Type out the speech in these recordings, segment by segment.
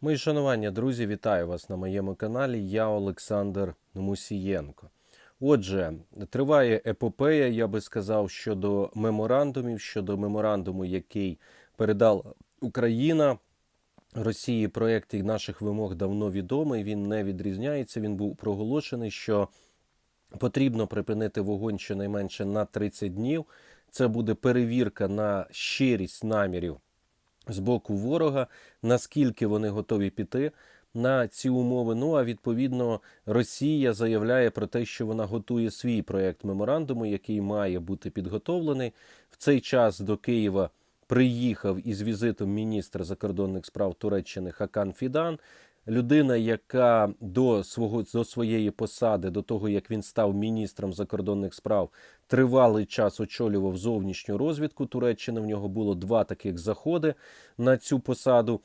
Мої шанування, друзі, вітаю вас на моєму каналі. Я Олександр Мусієнко. Отже, триває епопея, я би сказав, щодо меморандумів, щодо меморандуму, який передала Україна Росії. Проєкт наших вимог давно відомий. Він не відрізняється. Він був проголошений, що потрібно припинити вогонь щонайменше на 30 днів. Це буде перевірка на щирість намірів з боку ворога, наскільки вони готові піти на ці умови. Ну а відповідно Росія заявляє про те, що вона готує свій проєкт меморандуму, який має бути підготовлений. В цей час до Києва приїхав із візитом міністр закордонних справ Туреччини Хакан Фідан. Людина, яка до свого до своєї посади, до того як він став міністром закордонних справ, тривалий час очолював зовнішню розвідку Туреччини. В нього було два таких заходи на цю посаду.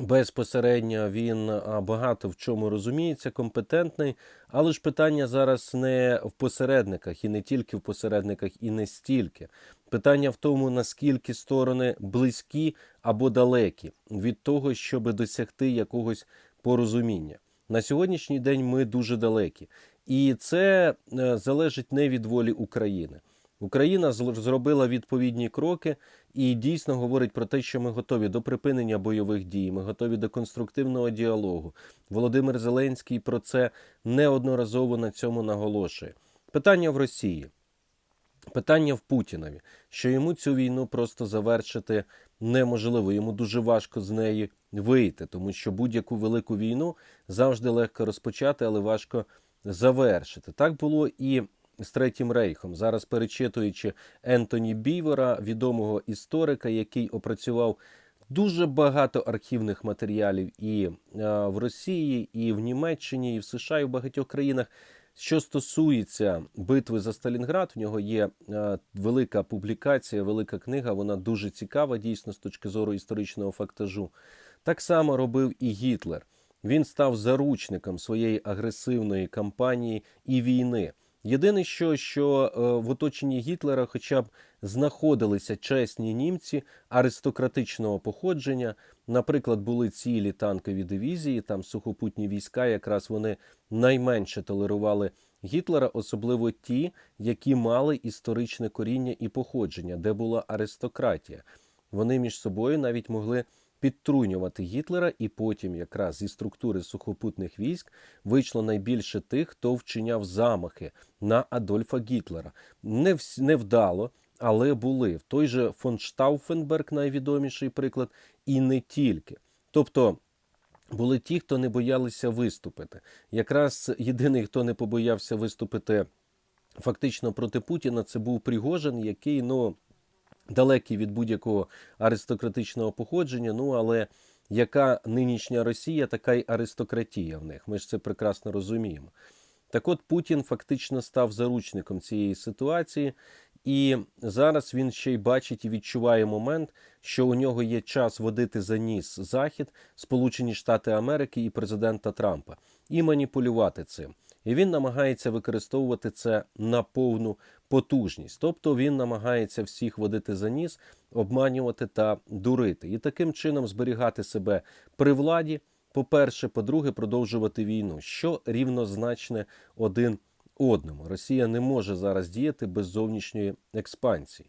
Безпосередньо він багато в чому розуміється, компетентний, але ж питання зараз не в посередниках, і не тільки в посередниках, і не стільки. Питання в тому, наскільки сторони близькі або далекі від того, щоб досягти якогось порозуміння. На сьогоднішній день ми дуже далекі, і це е, залежить не від волі України. Україна зробила відповідні кроки і дійсно говорить про те, що ми готові до припинення бойових дій, ми готові до конструктивного діалогу. Володимир Зеленський про це неодноразово на цьому наголошує. Питання в Росії. Питання в Путінові, що йому цю війну просто завершити неможливо. Йому дуже важко з неї вийти, тому що будь-яку велику війну завжди легко розпочати, але важко завершити. Так було і з Третім Рейхом. Зараз перечитуючи Ентоні Бівера, відомого історика, який опрацював дуже багато архівних матеріалів і е, в Росії, і в Німеччині, і в США, і в багатьох країнах. Що стосується битви за Сталінград, в нього є е, велика публікація, велика книга. Вона дуже цікава, дійсно, з точки зору історичного фактажу. Так само робив і Гітлер. Він став заручником своєї агресивної кампанії і війни. Єдине, що, що е, в оточенні Гітлера, хоча б знаходилися чесні німці аристократичного походження. Наприклад, були цілі танкові дивізії, там сухопутні війська, якраз вони найменше толерували Гітлера, особливо ті, які мали історичне коріння і походження, де була аристократія. Вони між собою навіть могли підтрунювати Гітлера, і потім, якраз зі структури сухопутних військ, вийшло найбільше тих, хто вчиняв замахи на Адольфа Гітлера. Не вс- невдало, але були в той же фон Штауфенберг, найвідоміший приклад, і не тільки. Тобто були ті, хто не боялися виступити. Якраз єдиний, хто не побоявся виступити фактично проти Путіна, це був Пригожин, який ну далекий від будь-якого аристократичного походження. Ну але яка нинішня Росія, така й аристократія в них. Ми ж це прекрасно розуміємо. Так от Путін фактично став заручником цієї ситуації, і зараз він ще й бачить і відчуває момент, що у нього є час водити за ніс Захід, Сполучені Штати Америки і президента Трампа, і маніпулювати цим. І він намагається використовувати це на повну потужність. Тобто він намагається всіх водити за ніс, обманювати та дурити, і таким чином зберігати себе при владі. По-перше, по-друге, продовжувати війну, що рівнозначне один одному. Росія не може зараз діяти без зовнішньої експансії.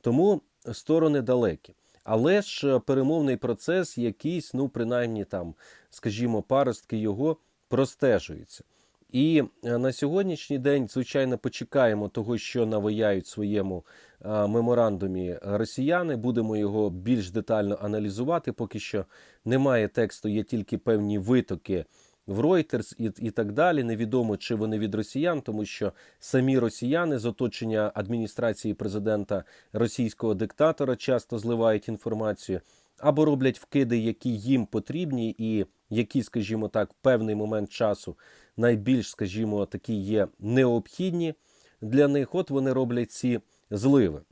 Тому сторони далекі. Але ж е, перемовний процес якийсь, ну принаймні там, скажімо, паростки його простежуються. І е, на сьогоднішній день, звичайно, почекаємо того, що навияють в своєму е, меморандумі росіяни. Будемо його більш детально аналізувати. Поки що немає тексту, є тільки певні витоки в Reuters і, і так далі. Невідомо, чи вони від росіян, тому що самі росіяни з оточення адміністрації президента російського диктатора часто зливають інформацію або роблять вкиди, які їм потрібні, і які, скажімо так, в певний момент часу найбільш, скажімо, такі є необхідні для них. От вони роблять ці зливи.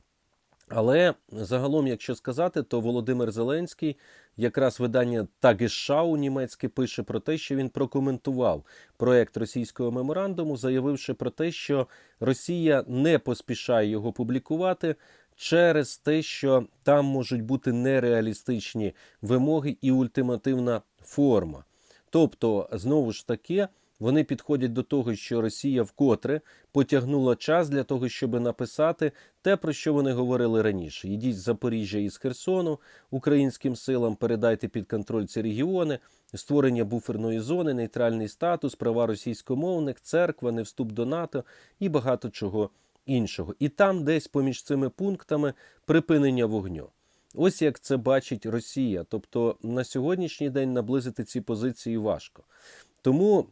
Але загалом, якщо сказати, то Володимир Зеленський, якраз видання Тагешау німецьке пише про те, що він прокоментував проект російського меморандуму, заявивши про те, що Росія не поспішає його публікувати через те, що там можуть бути нереалістичні вимоги і ультимативна форма. Тобто, знову ж таки, вони підходять до того, що Росія вкотре потягнула час для того, щоб написати те, про що вони говорили раніше. Йдіть з Запоріжжя і з Херсону українським силам, передайте під контроль ці регіони, створення буферної зони, нейтральний статус, права російськомовних, церква, не вступ до НАТО і багато чого іншого. І там, десь поміж цими пунктами, припинення вогню. Ось як це бачить Росія. Тобто на сьогоднішній день наблизити ці позиції важко. Тому,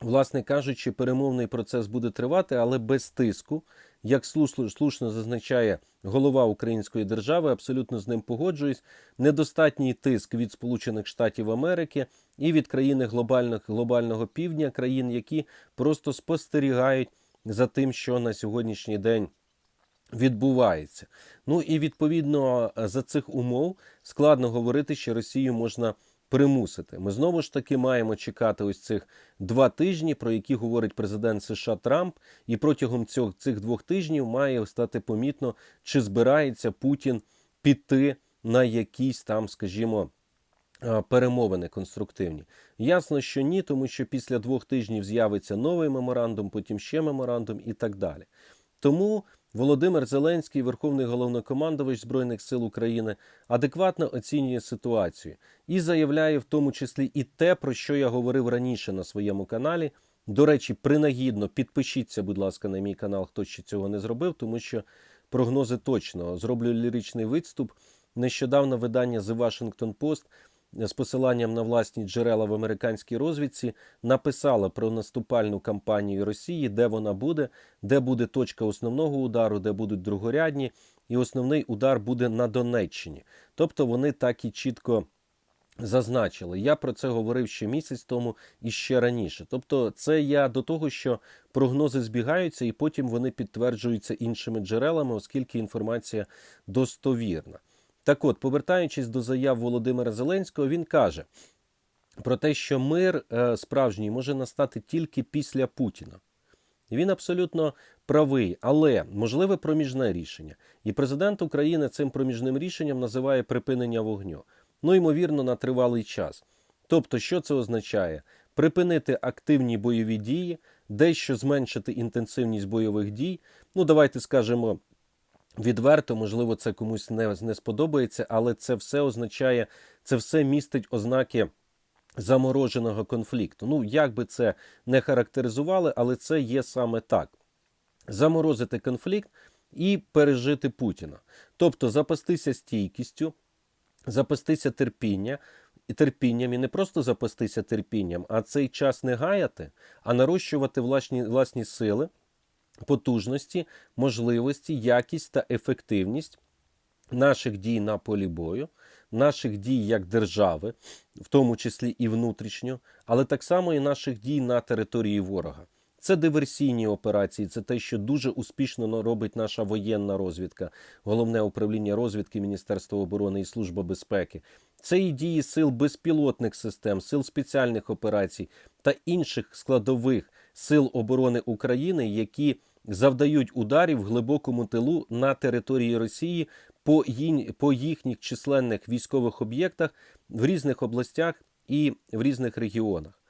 власне кажучи, перемовний процес буде тривати, але без тиску, як слушно, зазначає голова Української держави, абсолютно з ним погоджуюсь. Недостатній тиск від Сполучених Штатів Америки і від країни глобальних, глобального півдня, країн, які просто спостерігають за тим, що на сьогоднішній день відбувається. Ну і відповідно за цих умов складно говорити, що Росію можна примусити. Ми знову ж таки маємо чекати ось цих два тижні, про які говорить президент США Трамп, і протягом цього цих двох тижнів має стати помітно, чи збирається Путін піти на якісь там, скажімо. Перемовини конструктивні. Ясно, що ні, тому що після двох тижнів з'явиться новий меморандум, потім ще меморандум і так далі. Тому Володимир Зеленський, Верховний головнокомандувач Збройних сил України, адекватно оцінює ситуацію і заявляє в тому числі і те, про що я говорив раніше на своєму каналі. До речі, принагідно підпишіться, будь ласка, на мій канал, хто ще цього не зробив, тому що прогнози точно зроблю ліричний відступ. Нещодавно видання The Washington Post з посиланням на власні джерела в американській розвідці написала про наступальну кампанію Росії, де вона буде, де буде точка основного удару, де будуть другорядні, і основний удар буде на Донеччині. Тобто вони так і чітко. Зазначили, я про це говорив ще місяць тому і ще раніше. Тобто, це я до того, що прогнози збігаються, і потім вони підтверджуються іншими джерелами, оскільки інформація достовірна. Так от, повертаючись до заяв Володимира Зеленського, він каже про те, що мир е, справжній може настати тільки після Путіна. Він абсолютно правий, але можливе проміжне рішення. І президент України цим проміжним рішенням називає припинення вогню. Ну, ймовірно, на тривалий час. Тобто, що це означає? Припинити активні бойові дії, дещо зменшити інтенсивність бойових дій. Ну, давайте скажемо відверто, можливо, це комусь не, не сподобається, але це все означає, це все містить ознаки замороженого конфлікту. Ну, як би це не характеризували, але це є саме так: заморозити конфлікт і пережити Путіна. Тобто запастися стійкістю, запастися терпіння. І терпінням, і не просто запастися терпінням, а цей час не гаяти, а нарощувати власні, власні сили, потужності, можливості, якість та ефективність наших дій на полі бою, наших дій як держави, в тому числі і внутрішньо, але так само і наших дій на території ворога. Це диверсійні операції, це те, що дуже успішно робить наша воєнна розвідка, головне управління розвідки Міністерства оборони і Служба безпеки. Це і дії сил безпілотних систем, сил спеціальних операцій та інших складових сил оборони України, які завдають ударів глибокому тилу на території Росії по, їн- по їхніх численних військових об'єктах в різних областях і в різних регіонах.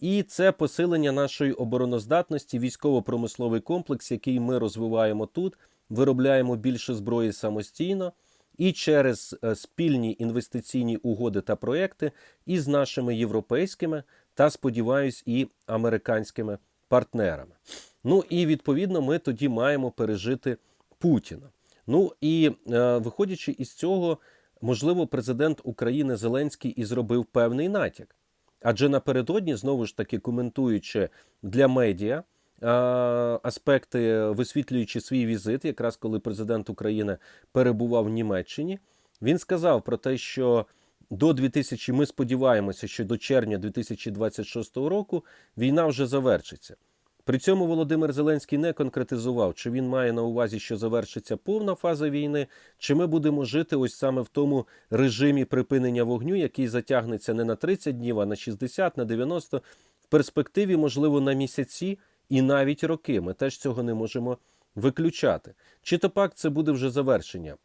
І це посилення нашої обороноздатності, військово-промисловий комплекс, який ми розвиваємо тут, виробляємо більше зброї самостійно і через е, спільні інвестиційні угоди та проекти із нашими європейськими та, сподіваюсь, і американськими партнерами. Ну і відповідно ми тоді маємо пережити Путіна. Ну і е, виходячи із цього, можливо, президент України Зеленський і зробив певний натяк. Адже напередодні, знову ж таки, коментуючи для медіа е, аспекти, висвітлюючи свій візит, якраз коли президент України перебував в Німеччині, він сказав про те, що до 2000, ми сподіваємося, що до червня 2026 року війна вже завершиться. При цьому Володимир Зеленський не конкретизував, чи він має на увазі, що завершиться повна фаза війни, чи ми будемо жити ось саме в тому режимі припинення вогню, який затягнеться не на 30 днів, а на 60, на 90, в перспективі, можливо, на місяці і навіть роки. Ми теж цього не можемо виключати. Чи то пак це буде вже завершення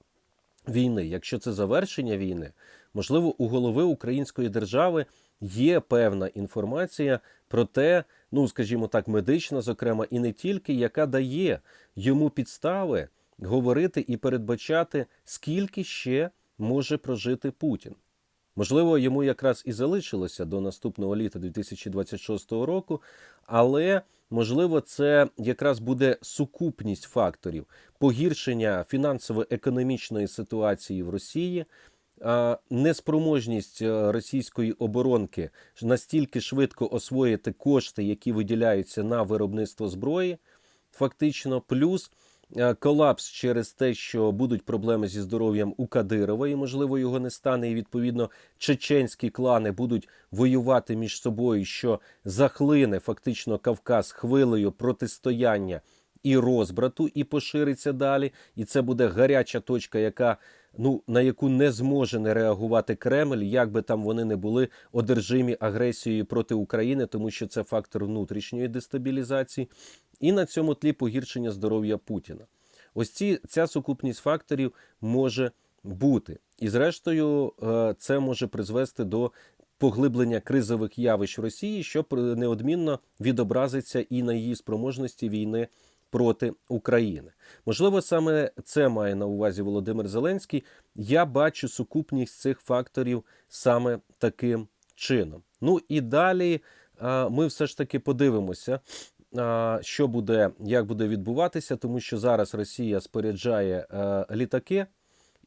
війни? Якщо це завершення війни, можливо, у голови української держави є певна інформація про те, ну скажімо так, медична, зокрема, і не тільки, яка дає йому підстави говорити і передбачати, скільки ще може прожити Путін. Можливо, йому якраз і залишилося до наступного літа 2026 року, але можливо, це якраз буде сукупність факторів погіршення фінансово-економічної ситуації в Росії. Неспроможність е, російської оборонки настільки швидко освоїти кошти, які виділяються на виробництво зброї, фактично, плюс е, колапс через те, що будуть проблеми зі здоров'ям у Кадирова, і можливо його не стане. І відповідно чеченські клани будуть воювати між собою, що захлине фактично Кавказ хвилею протистояння і розбрату, і пошириться далі. І це буде гаряча точка, яка ну на яку не зможе не реагувати Кремль, як би там вони не були одержимі агресією проти України, тому що це фактор внутрішньої дестабілізації, і на цьому тлі погіршення здоров'я Путіна. Ось ці ця сукупність факторів може бути, і зрештою, е, це може призвести до поглиблення кризових явищ Росії, що неодмінно відобразиться і на її спроможності війни проти України. Можливо, саме це має на увазі Володимир Зеленський. Я бачу сукупність цих факторів саме таким чином. Ну і далі ми все ж таки подивимося. Що буде, як буде відбуватися, тому що зараз Росія споряджає е, літаки,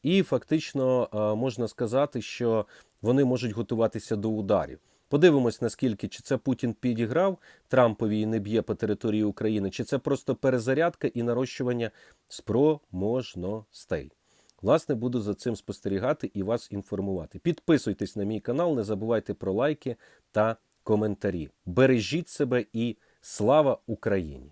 і фактично е, можна сказати, що вони можуть готуватися до ударів. Подивимось, наскільки чи це Путін підіграв Трампові і не б'є по території України, чи це просто перезарядка і нарощування спроможностей. Власне, буду за цим спостерігати і вас інформувати. Підписуйтесь на мій канал, не забувайте про лайки та коментарі. Бережіть себе і слава Україні!